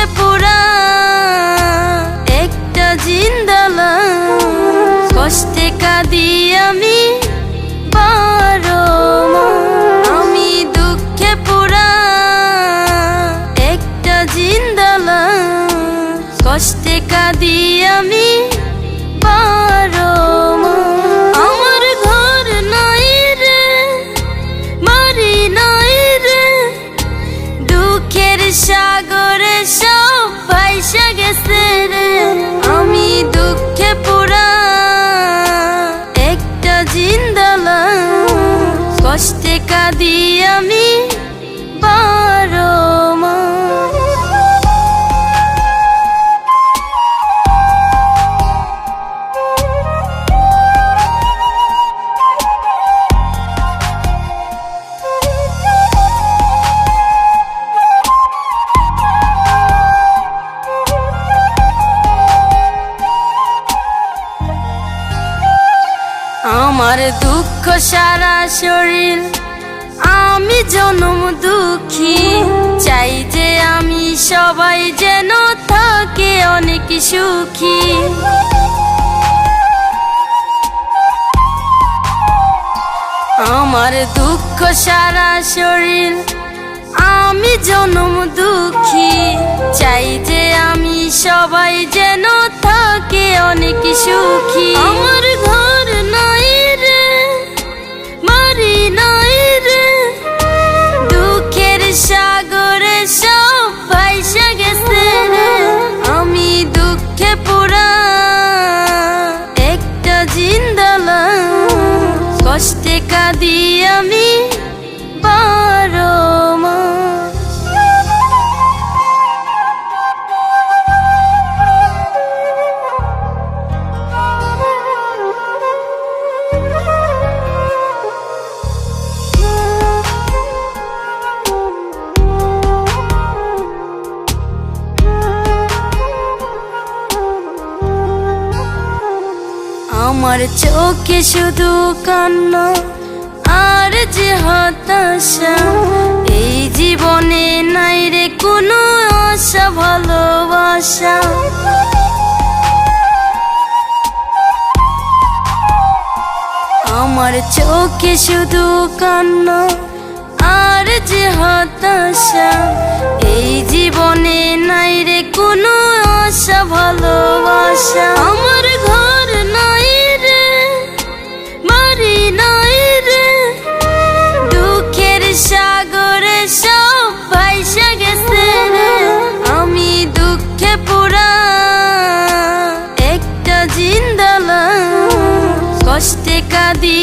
আছে পুরা একটা জিন্দালা। কষ্টে কাঁদি আমি বা gets আমার দুঃখ সারা শরীর, আমি জনম দুঃখী। চাই যে আমি সবাই যেন থাকে অনেক সুখী। আমার দুঃখ সারা শরীর, আমি জনম দুঃখী। চাই যে আমি সবাই যেন থাকে অনেক সুখী। দুঃখে আমার চোখে শুধু কান্না আর যে হতাশা, এই জীবনে নাই রে কোনো আশা, ভালোবাসা। আমার চোখে শুধু কান্না আর যে হতাশা, এই জীবনে নাই রে কোনো আশা, ভালোবাসা। ti.